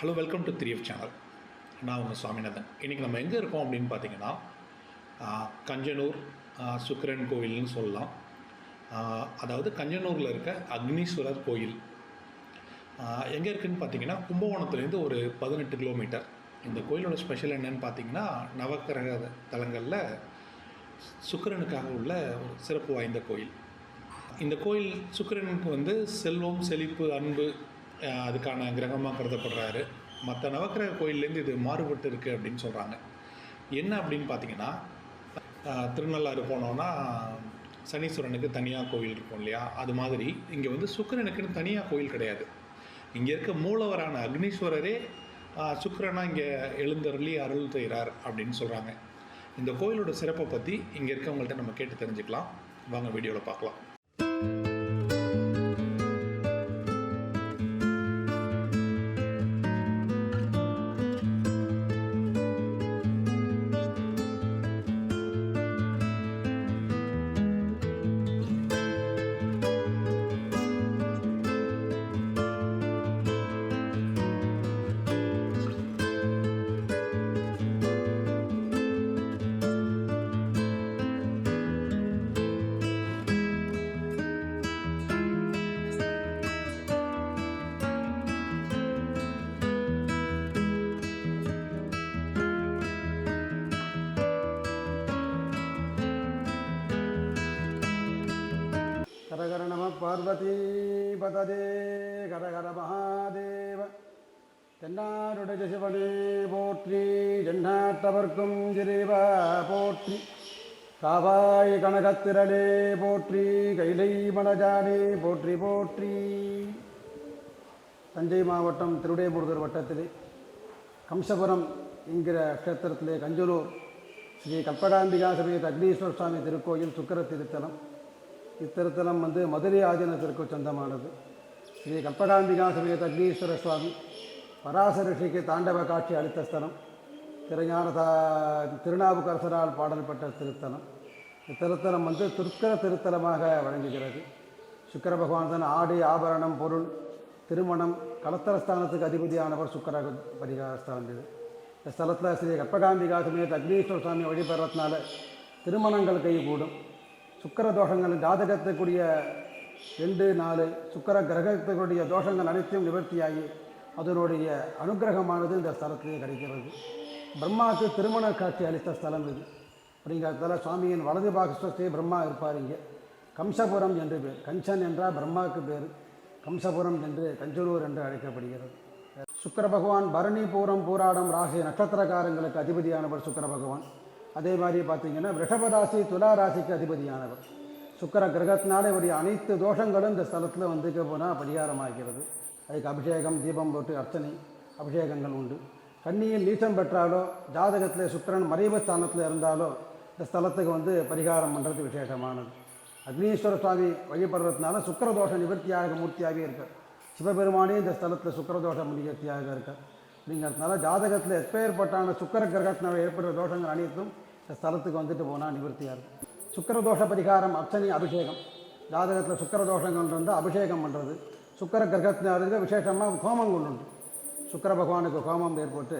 Hello welcome to three F channel நான் உங்கள் சுவாமிநாதன். இன்றைக்கி நம்ம எங்கே இருக்கோம் அப்படின்னு பார்த்தீங்கன்னா கஞ்சனூர் சுக்கரன் சுக்கிரன் கோயில்னு சொல்லலாம். அதாவது கஞ்சனூரில் இருக்க அக்னீஸ்வரர் கோயில். எங்கே இருக்குதுன்னு பார்த்தீங்கன்னா கும்பகோணத்துலேருந்து ஒரு பதினெட்டு கிலோமீட்டர். இந்த கோயிலோட ஸ்பெஷல் என்னன்னு பார்த்தீங்கன்னா நவக்கிரக தலங்களில் சுக்கிரனுக்காக உள்ள ஒரு சிறப்பு வாய்ந்த கோயில். இந்த கோயில் சுக்கரனுக்கு வந்து செல்வம் செழிப்பு அன்பு அதுக்கான கிரகமாக கருதப்படுறாரு. மற்ற நவக்கிரக கோயில்லேருந்து இது மாறுபட்டு இருக்குது அப்படின்னு சொல்கிறாங்க என்ன அப்படின்னு பார்த்தீங்கன்னா திருநள்ளாறு போனோன்னா சனீஸ்வரனுக்கு தனியாக கோயில் இருக்கும் இல்லையா? அது மாதிரி இங்கே வந்து சுக்கரனுக்குன்னு தனியாக கோயில் கிடையாது. இங்கே இருக்க மூலவரான அக்னீஸ்வரரே சுக்கரனாக இங்கே எழுந்தருளி அருள் செய்கிறார் அப்படின்னு சொல்கிறாங்க இந்த கோயிலோட சிறப்பை பற்றி இங்கே இருக்கவங்கள்ட்ட நம்ம கேட்டு தெரிஞ்சுக்கலாம். வாங்க வீடியோவில் பார்க்கலாம். கரகர நம பார்வதி பததே கரகர மகாதேவ. தென்னாருடைய சிவனே போற்றி ஜென்னாட்டவர்க்கும் ஜிரிவா போற்றி. காவாய் கனகத்திரளே போற்றி கைலை மனஜானே போற்றி போற்றி. தஞ்சை மாவட்டம் திருவிடைமுருகர் வட்டத்திலே கம்சபுரம் என்கிற க்ஷேத்திரத்திலே கஞ்சலூர் ஸ்ரீ கல்பகாம்பிகா சமேத அக்னீஸ்வர சுவாமி திருக்கோயில் சுக்கர திருத்தலம். இத்திருத்தலம் வந்து மதுரை ஆதீனத்திற்கு சொந்தமானது. ஸ்ரீ கல்பகாம்பிகா சமேத அக்னீஸ்வர சுவாமி பராசர ரிஷிக்கு தாண்டவ காட்சி அளித்த ஸ்தலம். திருஞான திருநாவுக்கரசரால் பாடல்பட்ட திருத்தலம். இத்திருத்தலம் வந்து துர்க்கர திருத்தலமாக வழங்குகிறது. சுக்கர பகவான் தன் ஆடை ஆபரணம் பொருள் திருமணம் கலத்தரஸ்தானத்துக்கு அதிபதியானவர் சுக்கர பரிகாரஸ்தானம் இது. இந்த ஸ்தலத்தில் ஸ்ரீ கற்பகாம்பிகா சமேத அக்னீஸ்வர சுவாமி வழிபடுறதுனால திருமணங்கள் கைகூடும். சுக்கர தோஷங்கள் ஜாதகத்துக்குரிய ரெண்டு நாலு சுக்கர கிரகத்துக்குரிய தோஷங்கள் அனைத்தையும் நிவர்த்தியாகி அதனுடைய அனுக்கிரகமானது இந்த ஸ்தலத்திலே கிடைக்கிறது. பிரம்மாவுக்கு திருமண காட்சி அளித்த ஸ்தலம் இது. அப்படிங்கிறதால சுவாமியின் வலது பாகஸ்வஸ்தே பிரம்மா இருப்பார் இங்கே. கம்சபுரம் என்று பேர். கஞ்சன் என்றால் பிரம்மாவுக்கு பேர். கம்சபுரம் என்று கஞ்சலூர் என்று அழைக்கப்படுகிறது. சுக்கிர பகவான் பரணி பூரம் பூராடம் ராசி நட்சத்திரக்காரங்களுக்கு அதிபதியானவர் சுக்கர பகவான். அதே மாதிரி பார்த்தீங்கன்னா ரிஷபராசி துலா ராசிக்கு அதிபதியானவர். சுக்கிர கிரகத்தினால இவருடைய அனைத்து தோஷங்களும் இந்த ஸ்தலத்தில் வந்துக்க போனால் பரிகாரமாகிறது. அதுக்கு அபிஷேகம் தீபம் போட்டு அர்ச்சனை அபிஷேகங்கள் உண்டு. கண்ணியில் நீச்சம் பெற்றாலோ ஜாதகத்தில் சுக்கிரன் மறைவு ஸ்தானத்தில் இருந்தாலோ இந்த ஸ்தலத்துக்கு வந்து பரிகாரம் பண்ணுறது விசேஷமானது. அக்னீஸ்வர சுவாமி வழிபடுறதுனால சுக்கரதோஷ நிவர்த்தியாக மூர்த்தியாகவே இருக்கார். சிவபெருமானே இந்த ஸ்தலத்தில் சுக்கரதோஷ நிவர்த்தியாக இருக்கார். அப்படிங்கிறதுனால ஜாதகத்தில் எப்பேற்பட்டான சுக்கர கிரகத்தினால் ஏற்படுற தோஷங்கள் அனைத்தும் இந்த ஸ்தலத்துக்கு வந்துட்டு போனால் நிவர்த்தியாக இருக்கும். சுக்கரதோஷ பரிகாரம் அர்ச்சனை அபிஷேகம். ஜாதகத்தில் சுக்கர தோஷங்கள் இருந்தால் அபிஷேகம் பண்ணுறது சுக்கர கிரகத்தினாருக்கு விசேஷமாக ஹோமம் கொண்டு உண்டு. சுக்கர பகவானுக்கு ஹோமம் ஏற்பட்டு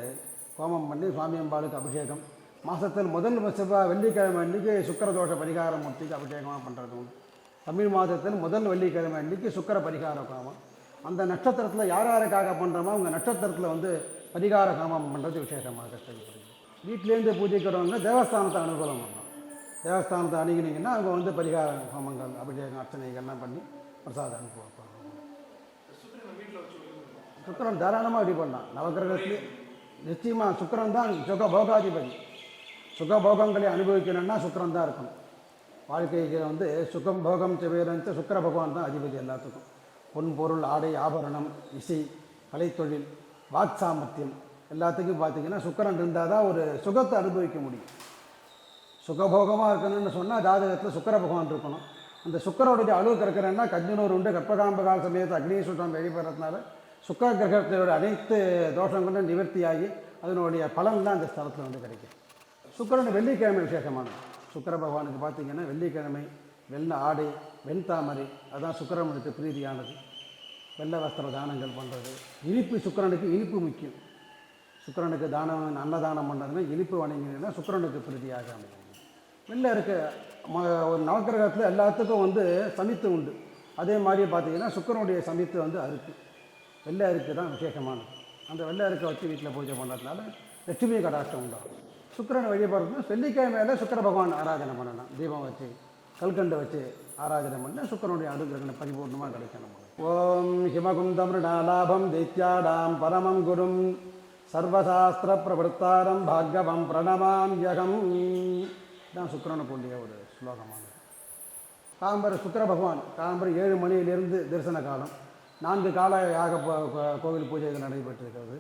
ஹோமம் பண்ணி சுவாமி அம்பாளுக்கு அபிஷேகம். மாதத்தில் முதல் செவ்வாய் வெள்ளிக்கிழமை அன்றைக்கி சுக்கரதோஷ பரிகாரம் மூர்த்திக்கு அபிஷேகமாக பண்ணுறது உண்டு. தமிழ் மாதத்தில் முதல் வெள்ளிக்கிழமை அன்றைக்கி சுக்கர பரிகார ஹோமம். அந்த நட்சத்திரத்தில் யார் யாருக்காக பண்ணுறோமோ அவங்க நட்சத்திரத்தில் வந்து பரிகார காமம் பண்ணுறது விசேஷமாக செய்யப்படுது வீட்டிலேருந்து பூஜைக்கிறவங்க தேவஸ்தானத்தை அனுகூலம் பண்ணலாம் தேவஸ்தானத்தை அணுகினீங்கன்னா அவங்க வந்து பரிகார ஹோமங்கள் அபிஷேகம் அர்ச்சனைகள்லாம் பண்ணி பிரசாதம் அனுப்பி வைப்பாங்க. சுக்கரன் தாராளமாக இப்படி பண்ணலாம். நவகிரகத்திலே நிச்சயமாக சுக்கரன் தான் சுக போகாதிபதி. சுக போகங்களை அனுபவிக்கணும்னா சுக்கரன் தான் இருக்கணும். வாழ்க்கைக்கு வந்து சுகம் போகம் செவேரன்ட்டு சுக்கர பகவான் தான் அதிபதி எல்லாத்துக்கும். பொன் பொருள் ஆடை ஆபரணம் இசை கலைத்தொழில் வாக் சாமர்த்தியம் எல்லாத்துக்கும் பார்த்தீங்கன்னா சுக்கரன் இருந்தால் தான் ஒரு சுகத்தை அனுபவிக்க முடியும். சுகபோகமாக இருக்கணும்னு சொன்னால் ஜாதகத்தில் சுக்கர பகவான் இருக்கணும். அந்த சுக்கரோடைய அழுவு இருக்கிறேன்னா கஞ்சனூர் உண்டு கற்பகாம்பகால் சமயத்தை அக்னீஸ்வரம் வெளிப்படுறதுனால சுக்கர கிரகத்தினுடைய அனைத்து தோஷங்களும் நிவர்த்தியாகி அதனுடைய பலன் தான் அந்த ஸ்தலத்தில் வந்து கிடைக்கும். சுக்கரன் வெள்ளிக்கிழமை விசேஷமானது. சுக்கர பகவானுக்கு பார்த்தீங்கன்னா வெள்ளிக்கிழமை வெள்ளை ஆடை வெண்தாமரை அதுதான் சுக்கரமனுக்கு பிரீதியானது. வெள்ளை வஸ்திர தானங்கள் பண்ணுறது இனிப்பு சுக்கிரனுக்கு இனிப்பு முக்கியம். சுக்கிரனுக்கு தானம் அன்னதானம் பண்ணுறதுன்னா இனிப்பு வணங்கினா சுக்கிரனுக்கு பிரதியாக அமையும். வெளில இருக்க ம ஒரு நவக்கிரகத்தில் எல்லாத்துக்கும் வந்து சமித்து உண்டு. அதே மாதிரி பார்த்தீங்கன்னா சுக்கிரனுடைய சமித்து வந்து அருக்கு வெள்ளை அருக்கு தான் விசேஷமானது. அந்த வெள்ளை அருக்கை வச்சு வீட்டில் பூஜை பண்ணுறதுனால லட்சுமி கடாஷ்டம் உண்டாகும். சுக்கிரனை வழிபடுறதுனா வெள்ளிக்கிழமையில சுக்கிர பகவான் ஆராதனை பண்ணலாம். தீபம் வச்சு கல்கண்டை வச்சு ஆராதனை பண்ண சுக்கிரனுடைய அனுகிரகணம் பரிபூர்ணமாக கிடைக்கணும் ஓம் ஹிமகுந்தமிருடாலாபம் தைத்யாடாம் பரமம் குரும் சர்வசாஸ்திர பிரவருத்தாரம் பாகவம் பிரணமாம்யகம் தான் சுக்கிரனுக்குரிய ஒரு ஸ்லோகமானது. காம்பர சுக்கிர பகவான் காம்பர் ஏழு மணியிலிருந்து தரிசன காலம். நான்கு கால யாக கோவில் பூஜைகள் நடைபெற்றிருக்கிறது.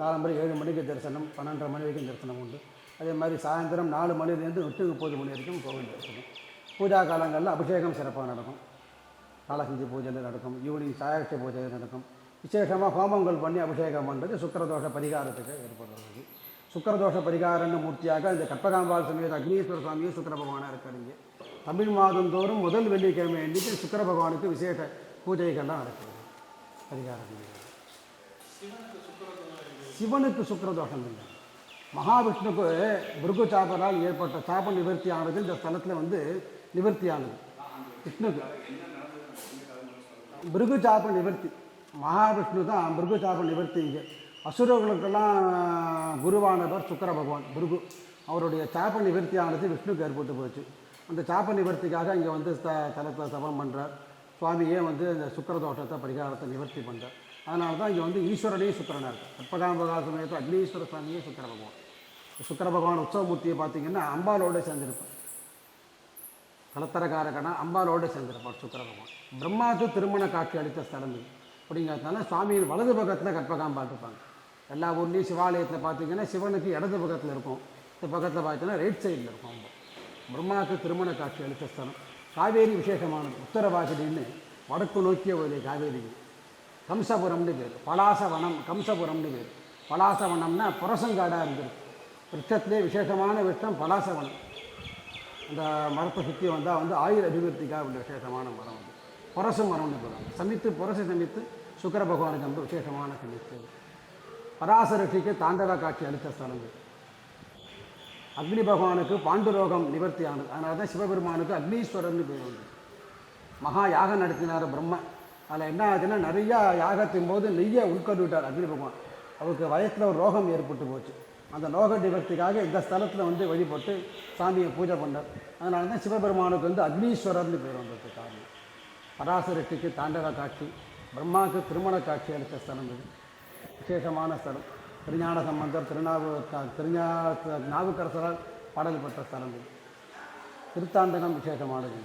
காலம்பரம் ஏழு மணிக்கு தரிசனம் பன்னெண்டரை மணி வரைக்கும் தரிசனம் உண்டு. அதே மாதிரி சாயந்தரம் நாலு மணிலேருந்து எட்டு முப்பது மணி வரைக்கும் கோவில் தரிசனம். பூஜா காலங்களில் அபிஷேகம் சிறப்பாக நடக்கும். காலசந்தி பூஜையில் நடக்கும். ஈவினிங் சாயாட்சி பூஜை நடக்கும். விசேஷமாக ஹோமங்கள் பண்ணி அபிஷேகம் பண்ணுறது சுக்கிரதோஷ பரிகாரத்துக்கு ஏற்படுறது. சுக்கிரதோஷ பரிகாரன்னு மூர்த்தியாக இந்த கற்பகாம்பால் சமேத அக்னீஸ்வர சுவாமியும் சுக்கிர பகவானாக இருக்கிறீங்க தமிழ் மாதந்தோறும் முதல் வெள்ளிக்கிழமை அன்றைக்கு சுக்கர பகவானுக்கு விசேஷ பூஜைகள்லாம் நடக்கிறது பரிகாரம் சிவனுக்கு சுக்கிரதோஷம் இல்லை. மகாவிஷ்ணுக்கு பிருகு சாபரால் ஏற்பட்ட சாப நிவர்த்தி ஆனது இந்த ஸ்தலத்தில் வந்து நிவர்த்தி ஆனது விஷ்ணுக்கு. மிருகு சாப நிவர்த்தி. மகாவிஷ்ணு தான் பிருகு சாப நிவர்த்தி இங்கே. அசுரர்களுக்கெல்லாம் குருவானவர் சுக்கர பகவான் பிருகு அவருடைய சாப நிவர்த்தியானது விஷ்ணுக்கு ஏற்பட்டு போச்சு. அந்த சாப நிவர்த்திக்காக இங்கே வந்து த தலத்தை தபம் பண்ணுறார் சுவாமியே வந்து இந்த சுக்கர தோஷத்தை பரிகாரத்தை நிவர்த்தி பண்ணுறார் அதனால தான் இங்கே வந்து ஈஸ்வரனே சுக்கரனாக இருக்குது கற்பகாம்பகா சமயத்தில் அக்னீஸ்வர சுவாமியே சுக்கிர பகவான். சுக்கர பகவான் உற்சவமூர்த்தியை பார்த்தீங்கன்னா அம்பாலோட சேர்ந்திருப்பேன் கலத்தரகாரகனா அம்பாலோடு சேர்ந்திருப்பார் சுக்கிர பகவான் பிரம்மாவுக்கு திருமண காட்சி அளித்த ஸ்தலம் இது. அப்படிங்கிறதுனால சுவாமியின் வலது பக்கத்தில் கற்பகாம்பாள் பார்த்துப்பாங்க எல்லா ஊர்லேயும் சிவாலயத்தில் பார்த்தீங்கன்னா சிவனுக்கு இடது பக்கத்தில் இருக்கும். இந்த பக்கத்தில் பார்த்தீங்கன்னா ரைட் சைடில் இருக்கும் பிரம்மாவுக்கு திருமண காட்சி அளித்த ஸ்தலம். காவேரி விசேஷமானது உத்தரவாசடின்னு வடக்கு நோக்கிய ஒரு காவேரி கம்சபுரம்னு பேர். பலாசவனம் கம்சபுரம்னு பேர். பலாசவனம்னா புரசங்காடாக இருந்திருக்கு. விருட்சத்திலே விசேஷமான விருட்சம் பலாசவனம். அந்த மரத்தை சுற்றி வந்தால் வந்து ஆயுள் அபிவிருத்திக்காக உள்ள விசேஷமான மரம் வந்து புரச மரம்னு சொல்லுவாங்க. சமித்து புரசை சமித்து சுக்கர பகவானுக்கு வந்து விசேஷமான சமித்து பராசரட்சிக்கு தாண்டவ காட்சி அளித்த ஸ்தலம் அக்னி பகவானுக்கு பாண்டுரோகம் நிவர்த்தி ஆனது அதனால தான் சிவபெருமானுக்கு அக்னீஸ்வரர்னு பேர் வந்து மகா யாகம் நடத்தினார் பிரம்ம. அதில் என்ன ஆச்சுன்னா நிறையா யாகத்தின் போது நெய்யை உட்கொண்டுவிட்டார் அக்னி பகவான். அவருக்கு வயசில் ஒரு ரோகம் ஏற்பட்டு போச்சு. அந்த லோக நிவர்த்திக்காக இந்த ஸ்தலத்தில் வந்து வழிபட்டு சாமியை பூஜை பண்ணார். அதனால தான் சிவபெருமானுக்கு வந்து அக்னீஸ்வரர்னு பேர் வந்தது காரணம். பராசரட்டிக்கு தாண்டவ காட்சி பிரம்மாவுக்கு திருமண காட்சி அளித்த ஸ்தலம் இது. விசேஷமான ஸ்தலம். திருஞான சம்பந்தர் திருநாவு திருஞா நாவுக்கரசரால் பாடல் பெற்ற ஸ்தலம் இது. திருத்தாண்டகம் விசேஷமானது